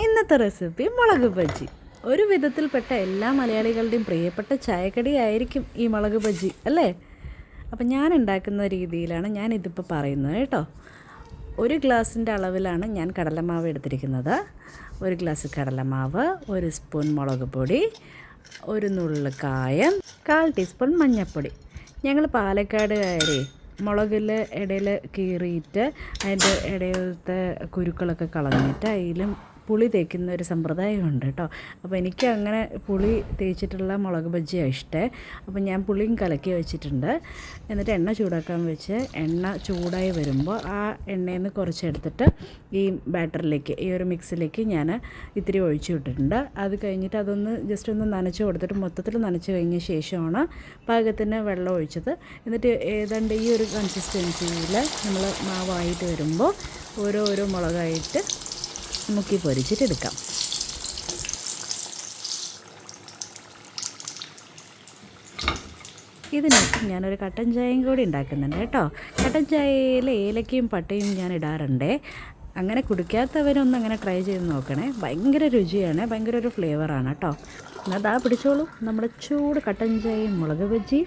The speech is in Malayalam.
ഇന്നത്തെ റെസിപ്പി മുളക് ബജ്ജി. ഒരു വിധത്തിൽപ്പെട്ട എല്ലാ മലയാളികളുടെയും പ്രിയപ്പെട്ട ചായക്കടി ആയിരിക്കും ഈ മുളക് ബജ്ജി അല്ലേ? അപ്പം ഞാൻ ഉണ്ടാക്കുന്ന രീതിയിലാണ് ഞാൻ ഇതിപ്പോൾ പറയുന്നത് കേട്ടോ. ഒരു ഗ്ലാസിന്റെ അളവിലാണ് ഞാൻ കടലമാവ് എടുത്തിരിക്കുന്നത്. ഒരു ഗ്ലാസ് കടലമാവ് ഒരു സ്പൂൺ മുളക് പൊടി ഒരു നുള്ള് കായം കാൽ ടീസ്പൂൺ മഞ്ഞൾപ്പൊടി. ഞങ്ങൾ പാലക്കാടുകാരെ മുളകിൽ ഇടയിൽ കീറിയിട്ട് അതിന്റെ ഇടയിലത്തെ കുരുക്കളൊക്കെ കളഞ്ഞിട്ട് അതിലും പുളി തേക്കുന്ന ഒരു സമ്പ്രദായമുണ്ട് കേട്ടോ. അപ്പോൾ എനിക്ക് അങ്ങനെ പുളി തേച്ചിട്ടുള്ള മുളക് ബജ്ജിയാണ് ഇഷ്ടം. അപ്പോൾ ഞാൻ പുളിയും കലക്കി വെച്ചിട്ടുണ്ട്. എന്നിട്ട് എണ്ണ ചൂടാക്കാൻ വെച്ച് എണ്ണ ചൂടായി വരുമ്പോൾ ആ എണ്ണയിൽ നിന്ന് കുറച്ചെടുത്തിട്ട് ഈ ബാറ്ററിലേക്ക് ഈ ഒരു മിക്സിലേക്ക് ഞാൻ ഇത്തിരി ഒഴിച്ചു വിട്ടിട്ടുണ്ട്. അത് കഴിഞ്ഞിട്ട് അതൊന്ന് ജസ്റ്റ് ഒന്ന് നനച്ച് കൊടുത്തിട്ട് മൊത്തത്തിൽ നനച്ച് കഴിഞ്ഞ ശേഷമാണ് പാകത്തിന് വെള്ളം ഒഴിച്ചത്. എന്നിട്ട് ഏതാണ്ട് ഈ ഒരു കൺസിസ്റ്റൻസിയിൽ നമ്മൾ മാവായിട്ട് വരുമ്പോൾ ഓരോ ഓരോ മുളകായിട്ട് മുക്കി പൊരിച്ചിട്ടെടുക്കാം ഇതിനകത്ത് ഞാനൊരു കട്ടൻ ചായയും കൂടി ഉണ്ടാക്കുന്നുണ്ട് കേട്ടോ. കട്ടൻ ചായയിൽ ഏലക്കയും പട്ടയും ഞാൻ ഇടാറുണ്ട്. അങ്ങനെ കുടിക്കാത്തവരൊന്നും അങ്ങനെ ട്രൈ ചെയ്ത് നോക്കണേ. ഭയങ്കര രുചിയാണ് ഭയങ്കര ഒരു ഫ്ലേവറാണ് കേട്ടോ. അതാ പിടിച്ചോളൂ. നമ്മുടെ ചൂട് കട്ടൻ ചായയും മുളക് ബജ്ജി